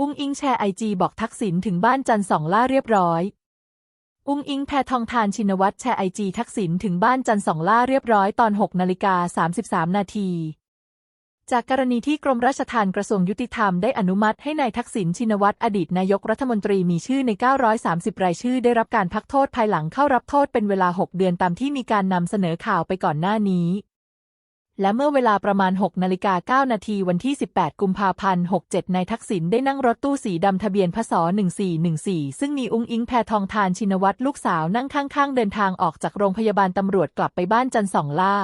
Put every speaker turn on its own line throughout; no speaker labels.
อุ้งอิงแชร์ไอจีบอกทักษิณถึงบ้านจันสองล่าเรียบร้อย อุ้งอิงแพทองทานชินวัตรแชร์ไอจีทักษิณถึงบ้านจันสองล่าเรียบร้อยตอน 6 นาฬิกา 33 นาที จากกรณีที่กรมราชทัณฑ์กระทรวงยุติธรรมได้อนุมัติให้นายทักษิณชินวัตรอดีตนายกรัฐมนตรีมีชื่อใน 930 รายชื่อได้รับการพักโทษภายหลังเข้ารับโทษเป็นเวลา 6 เดือนตามที่มีการนำเสนอข่าวไปก่อนหน้านี้ และเมื่อเวลาประมาณ 6 นาฬิกา 9 นาทีวันที่ 18 กุมภาพันธ์ 67 นายทักษิณได้นั่งรถตู้สีดำทะเบียนพศ1414 ซึ่งมีอุ้งอิงแพทองทานชินวัตรลูกสาวนั่งข้างๆ เดินทางออกจากโรงพยาบาลตำรวจกลับไปบ้านจันสองล่า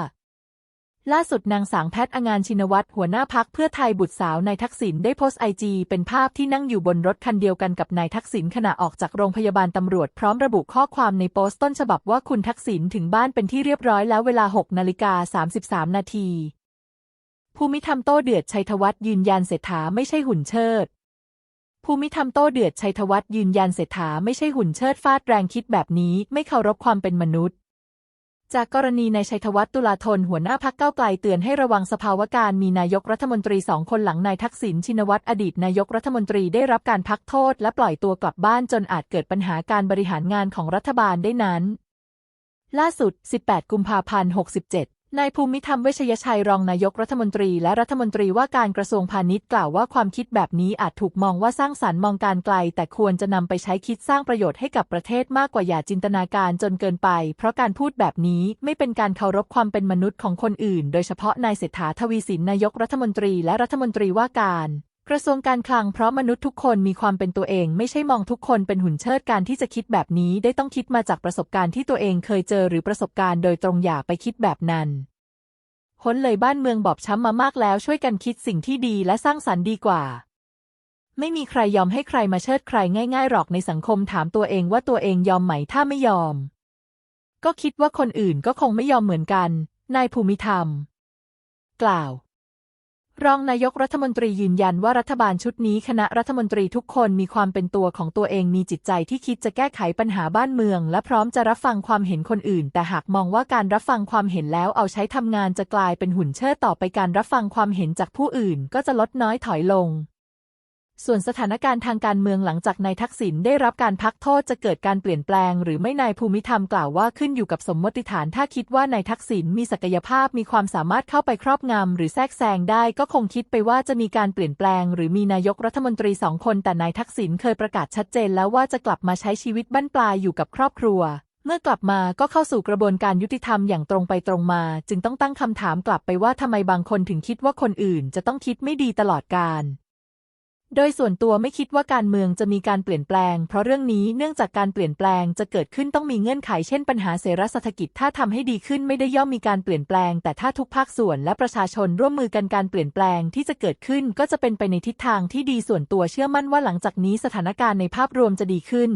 ล่าสุดนางสางแพทย์องานชินวัตรหัวหน้าพักเพื่อไทยบุตรสาวนายทักษิณได้โพสต์ไอจีเป็นภาพที่นั่งอยู่บนรถคันเดียวกันกับนายทักษิณขณะออกจากโรงพยาบาลตำรวจพร้อมระบุข้อความในโพสต์ต้นฉบับว่าคุณทักษิณถึงบ้านเป็นที่เรียบร้อยแล้วเวลา 6 นาฬิกา 33 นาทีภูมิธรรมโต้เดือดชัยธวัฒน์ยืนยันเศรษฐาไม่ใช่หุ่นเชิดภูมิธรรมโต้เดือดชัยธวัฒน์ยืนยันเศรษฐาไม่ใช่หุ่นเชิดฟาดแรงคิดแบบนี้ไม่เคารพความเป็นมนุษย์ จากกรณีในชัยธวัฒน์ตุลาธนหัวหน้าพักเก้าไกลเตือนให้ระวังสภาวะการมีนายกรัฐมนตรีสองคนหลังนายทักษิณชินวัตรอดีตนายกรัฐมนตรีได้รับการพักโทษและปล่อยตัวกลับบ้านจนอาจเกิดปัญหาการบริหารงานของรัฐบาลได้นั้น ล่าสุด 18 กุมภาพันธ์ 67 นายภูมิธรรมเวชยชัยรองนายกรัฐมนตรีและรัฐมนตรีว่าการกระทรวงพาณิชย์กล่าวว่าความคิดแบบนี้อาจถูกมองว่าสร้างสรรค์มองการไกล แต่ควรจะนำไปใช้คิดสร้างประโยชน์ให้กับประเทศมากกว่าอย่าจินตนาการจนเกินไป เพราะการพูดแบบนี้ไม่เป็นการเคารพความเป็นมนุษย์ของคนอื่น โดยเฉพาะนายเศรษฐาทวีสินนายกรัฐมนตรีและรัฐมนตรีว่าการ กระทรวงการคลังเพราะมนุษย์ทุกคนมีความเป็นตัวเอง ไม่ใช่มองทุกคนเป็นหุ่นเชิดการที่จะคิดแบบนี้ได้ต้องคิดมาจากประสบการณ์ที่ตัวเองเคยเจอหรือประสบการณ์โดยตรงอย่าไปคิดแบบนั้นพ้นเลยบ้านเมืองบอบช้ำมามากแล้วช่วยกันคิดสิ่งที่ดีและสร้างสรรค์ดีกว่า ไม่มีใครยอมให้ใครมาเชิดใครง่าย ๆ หรอกในสังคมถามตัวเองว่าตัวเองยอมไหมถ้าไม่ยอม ก็คิดว่าคนอื่นก็คงไม่ยอมเหมือนกันนายภูมิธรรม กล่าว รองนายกรัฐมนตรียืนยันว่ารัฐบาลชุดนี้คณะรัฐมนตรีทุกคนมีความเป็นตัวของตัวเองมีจิตใจที่คิดจะแก้ไขปัญหาบ้านเมือง และพร้อมจะรับฟังความเห็นคนอื่น แต่หากมองว่าการรับฟังความเห็นแล้วเอาใช้ทำงานจะกลายเป็นหุ่นเชิดต่อไปการรับฟังความเห็นจากผู้อื่น ก็จะลดน้อยถอยลง ส่วนสถานการณ์ทางการเมืองหลังจากนายทักษิณได้รับการพักโทษจะเกิดการเปลี่ยนแปลง หรือไม่นายภูมิธรรมกล่าวว่าขึ้นอยู่กับสมมติฐานถ้าคิดว่านายทักษิณมีศักยภาพมีความสามารถเข้าไปครอบงำหรือแทรกแซงได้ก็คงคิดไปว่าจะมีการเปลี่ยนแปลง หรือมีนายกรัฐมนตรีสองคนแต่นายทักษิณเคยประกาศชัดเจนแล้วว่าจะกลับมาใช้ชีวิตบั้นปลายอยู่กับครอบครัวเมื่อกลับมาก็เข้าสู่กระบวนการยุติธรรมอย่างตรงไปตรงมา จึงต้องตั้งคำถามกลับไปว่าทำไมบางคนถึงคิดว่าคนอื่นจะต้องคิดไม่ดีตลอดกาล โดยส่วนตัวไม่คิดว่าการเมืองจะมีการเปลี่ยนแปลง เพราะเรื่องนี้เนื่องจากการเปลี่ยนแปลงจะเกิดขึ้นต้องมีเงื่อนไขเช่นปัญหาเศรษฐกิจถ้าทำให้ดีขึ้นไม่ได้ย่อมมีการเปลี่ยนแปลง แต่ถ้าทุกภาคส่วนและประชาชนร่วมมือกันการเปลี่ยนแปลงที่จะเกิดขึ้นก็จะเป็นไปในทิศทางที่ดีส่วนตัวเชื่อมั่นว่าหลังจากนี้สถานการณ์ในภาพรวมจะดีขึ้น